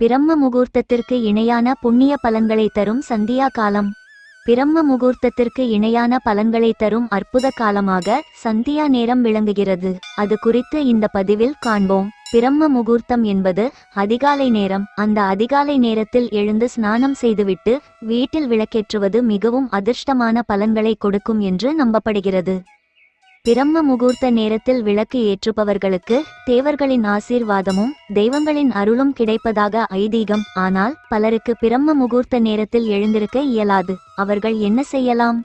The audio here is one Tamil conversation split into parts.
பிரம்ம முகூர்த்தத்திற்கு இணையான புண்ணிய பலன்களை தரும் சந்தியா காலம். பிரம்ம முகூர்த்தத்திற்கு இணையான பலன்களை தரும் அற்புத காலமாக சந்தியா நேரம் விளங்குகிறது. அது குறித்து இந்த பதிவில் காண்போம். பிரம்ம முகூர்த்தம் என்பது அதிகாலை நேரம். அந்த அதிகாலை நேரத்தில் எழுந்து ஸ்நானம் செய்துவிட்டு வீட்டில் விளக்கேற்றுவது மிகவும் அதிர்ஷ்டமான பலன்களை கொடுக்கும் என்று நம்பப்படுகிறது. பிரம்ம முகூர்த்த நேரத்தில் விளக்கு ஏற்றுபவர்களுக்கு தேவர்களின் ஆசீர்வாதமும் தெய்வங்களின் அருளும் கிடைப்பதாக ஐதீகம். ஆனால் பலருக்கு பிரம்ம முகூர்த்த நேரத்தில் எழுந்திருக்க இயலாது. அவர்கள் என்ன செய்யலாம்?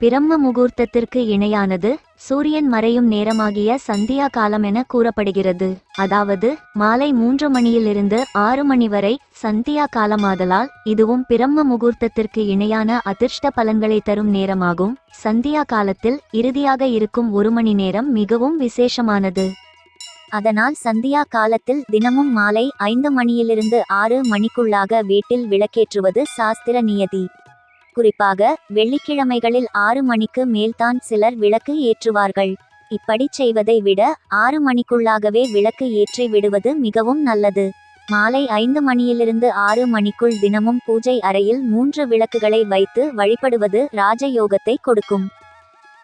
பிரம்ம முகூர்த்தத்திற்கு இணையானது சூரியன் மறையும் நேரமாகிய சந்தியா காலம் என கூறப்படுகிறது. அதாவது மாலை மூன்று மணியிலிருந்து ஆறு மணி வரை சந்தியா காலமாதலால் இதுவும் பிரம்ம முகூர்த்தத்திற்கு இணையான அதிர்ஷ்ட பலன்களை தரும் நேரமாகும். சந்தியா காலத்தில் இறுதியாக இருக்கும் ஒரு மணி நேரம் மிகவும் விசேஷமானது. அதனால் சந்தியா காலத்தில் தினமும் மாலை ஐந்து மணியிலிருந்து ஆறு மணிக்குள்ளாக வீட்டில் விளக்கேற்றுவது சாஸ்திர நியதி. குறிப்பாக வெள்ளிக்கிழமைகளில் ஆறு மணிக்கு மேல்தான் சிலர் விளக்கு ஏற்றுவார்கள். இப்படி செய்வதை விட ஆறு மணிக்குள்ளாகவே விளக்கு ஏற்றி விடுவது மிகவும் நல்லது. மாலை ஐந்து மணியிலிருந்து ஆறு மணிக்குள் தினமும் பூஜை அறையில் மூன்று விளக்குகளை வைத்து வழிபடுவது ராஜயோகத்தை கொடுக்கும்.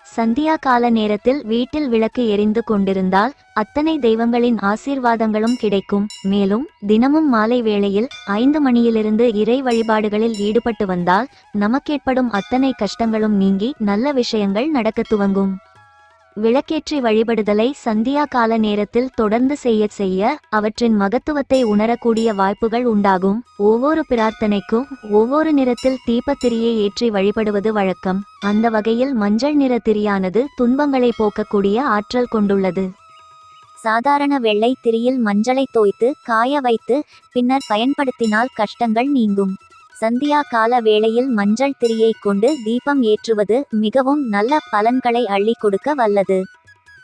சந்தியா கால நேரத்தில் வீட்டில் விளக்கு எரிந்து கொண்டிருந்தால் அத்தனை தெய்வங்களின் ஆசீர்வாதங்களும் கிடைக்கும். மேலும் தினமும் மாலை வேளையில் ஐந்து மணியிலிருந்து இறை வழிபாடுகளில் ஈடுபட்டு வந்தால் நமக்கேற்படும் அத்தனை கஷ்டங்களும் நீங்கி நல்ல விஷயங்கள் நடக்க துவங்கும். விளக்கேற்றி வழிபடுதலை சந்தியா கால நேரத்தில் தொடர்ந்து செய்ய செய்ய அவற்றின் மகத்துவத்தை உணரக்கூடிய வாய்ப்புகள் உண்டாகும். ஒவ்வொரு பிரார்த்தனைக்கும் ஒவ்வொரு நிறத்தில் தீபத்திரியை ஏற்றி வழிபடுவது வழக்கம். அந்த வகையில் மஞ்சள் நிற திரியானது துன்பங்களை போக்கக்கூடிய ஆற்றல் கொண்டுள்ளது. சாதாரண வெள்ளை திரியில் மஞ்சளை தோய்த்து காய வைத்து பின்னர் பயன்படுத்தினால் கஷ்டங்கள் நீங்கும். சந்தியா கால வேளையில் மஞ்சள் திரியை கொண்டு தீபம் ஏற்றுவது மிகவும் நல்ல பலன்களை அள்ளி கொடுக்க வல்லது.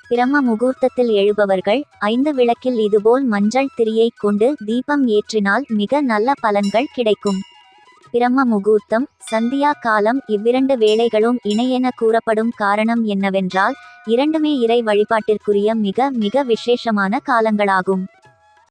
பிரம்ம முகூர்த்தத்தில் எழுபவர்கள் ஐந்து விளக்கில் இதுபோல் மஞ்சள் திரியை கொண்டு தீபம் ஏற்றினால் மிக நல்ல பலன்கள் கிடைக்கும். பிரம்ம முகூர்த்தம் சந்தியா காலம் இவ்விரண்டு வேளைகளும் இணையென கூறப்படும் காரணம் என்னவென்றால் இரண்டுமே இறை வழிபாட்டிற்குரிய மிக மிக விசேஷமான காலங்களாகும்.